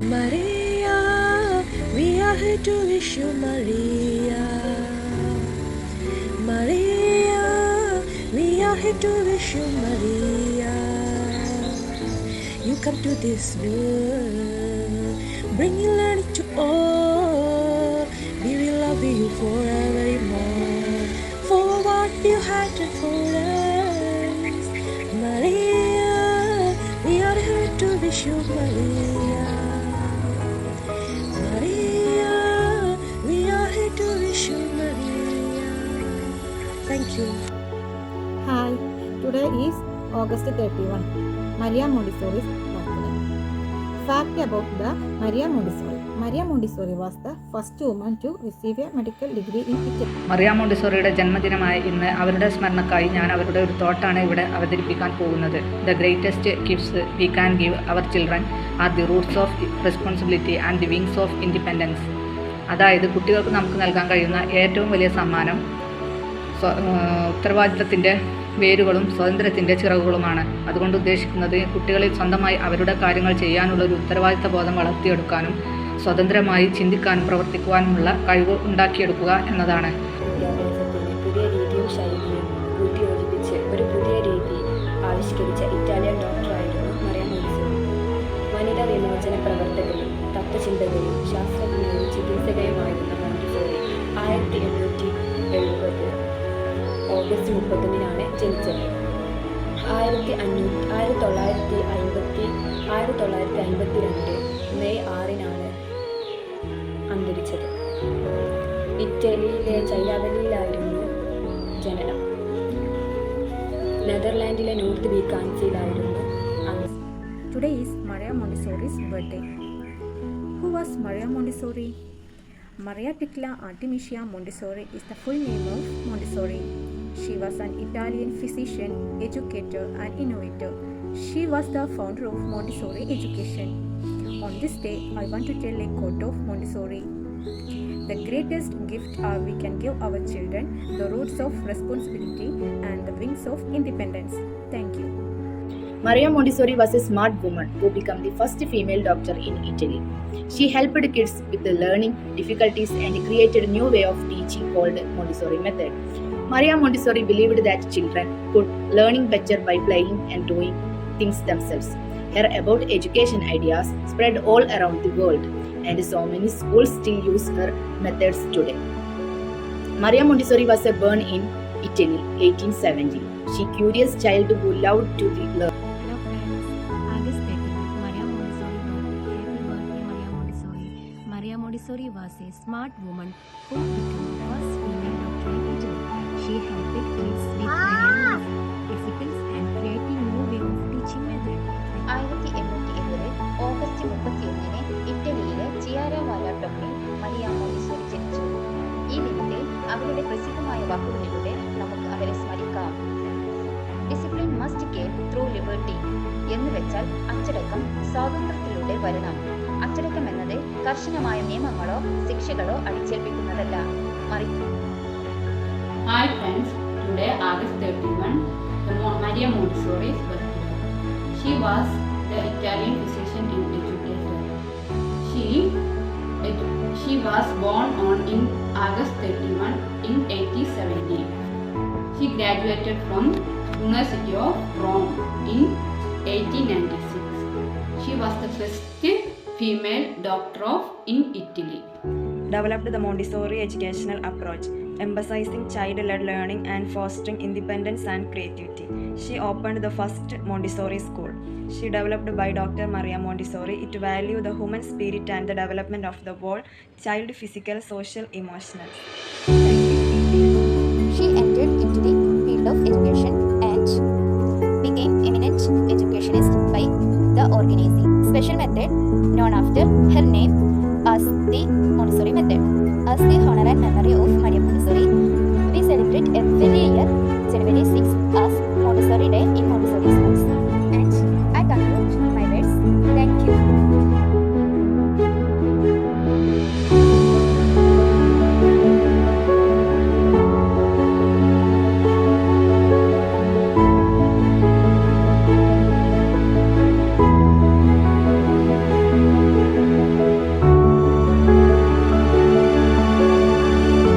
Maria, we are here to wish you Maria. Maria, we are here to wish you Maria. You come to this world, bringing learning to all. We will love you forevermore today is August 31, one Maria birthday. Fact about the Maria Montessori Maria Montessori was the first woman to receive a medical degree in Italy Maria മോണ്ടിസോറിയുടെ ജന്മദിനമായ ഇന്ന് അവരുടെ സ്മരണക്കായി ഞാൻ അവരുടെ ഒരു തോട്ടാണ് ഇവിടെ അവതരിപ്പിക്കാൻ പോകുന്നത്. The greatest gifts we can give our children are the roots of responsibility and the wings of independence അതായത് കുട്ടികൾക്ക് നമുക്ക് നൽകാൻ കഴിയുന്ന ഏറ്റവും വലിയ സമ്മാനം ഉത്തരവാദിത്തത്തിന്റെ വേരുകളും സ്വാതന്ത്ര്യത്തിന്റെ ചിറകുകളുമാണ്. അതുകൊണ്ട് ഉദ്ദേശിക്കുന്നത് കുട്ടികളിൽ സ്വന്തമായി അവരുടെ കാര്യങ്ങൾ ചെയ്യാനുള്ള ഒരു ഉത്തരവാദിത്ത ബോധം വളർത്തിയെടുക്കാനും സ്വതന്ത്രമായി ചിന്തിക്കാനും പ്രവർത്തിക്കുവാനുമുള്ള കഴിവ് ഉണ്ടാക്കിയെടുക്കുക എന്നതാണ്. പുതിയ പുതിയ ഇറ്റാലിയൻ ഡോക്ടറായിരുന്നു മറിയ മോണ്ടിസോറി വനിതാ വിമോചന പ്രവർത്തകയും തത്വചിന്തകയും ശാസ്ത്രജ്ഞയും ചികിത്സകയുമായിരുന്ന മോണ്ടിസോറി ആയിരത്തി എണ്ണൂറ്റി എഴുപത് ഓഗസ്റ്റ് മുപ്പത്തൊന്നിനാണ് ജനിച്ചത്. ആയിരത്തി അഞ്ഞൂറ്റി ആയിരത്തി തൊള്ളായിരത്തി അൻപത്തി ആയിരത്തി തൊള്ളായിരത്തി അൻപത്തി രണ്ട് മെയ് ആറിനാണ് അന്തരിച്ചത്. ഇറ്റലിയിലെ ചൈയാവലിയിലായിരുന്നു ജനനം. നെതർലാൻഡിലെ North ബീക്കാൻസിയിലായിരുന്നു today is is Maria birthday who was Maria Montessori? Maria Piccola Artemisia Montessori is the full name of Montessori. She was an Italian physician, educator, and innovator. She was the founder of Montessori education. On this day, I want to tell a quote of Montessori. The greatest gift uh, we can give our children the roots of responsibility and the wings of independence. Thank you. Maria Montessori was a smart woman who became the first female doctor in Italy. She helped kids with the learning difficulties and created a new way of teaching called Montessori method. Maria Montessori believed that children could learning better by playing and doing things themselves. Her about education ideas spread all around the world and so many schools still use her methods today. Maria Montessori was born in Italy 1870. She a curious child who loved to learn. Hello friends, August 31, Maria Montessori birthday. Happy Maria Montessori. Maria Montessori was a smart woman who became the first female doctor in Italy. അവരുടെ പ്രസിദ്ധമായ വാക്കുകളിലൂടെ നമുക്ക് അവരെ സ്മരിക്കാം. Discipline must care through liberty എന്ന് വെച്ചാൽ അച്ചടക്കം സ്വാതന്ത്ര്യത്തിലൂടെ വരണം. അച്ചടക്കം എന്നത് കർശനമായ നിയമങ്ങളോ ശിക്ഷകളോ അടിച്ചേൽപ്പിക്കുന്നതല്ല. മറി hi friends today August 31, the Maria Maria Montessori's she was the Italian physician and educator. She she was born on in August 31 in 1870. She graduated from University of Rome in 1896. She was the first female doctor of in Italy. developed the Montessori educational approach, emphasizing child led learning and fostering independence and creativity. She opened the first Montessori school. She developed by Dr. Maria Montessori it value the human spirit and the development of the whole child physical, social, emotional. She entered into the field of education and became eminent educationist by the organizing special method known after her name as the Montessori method. As the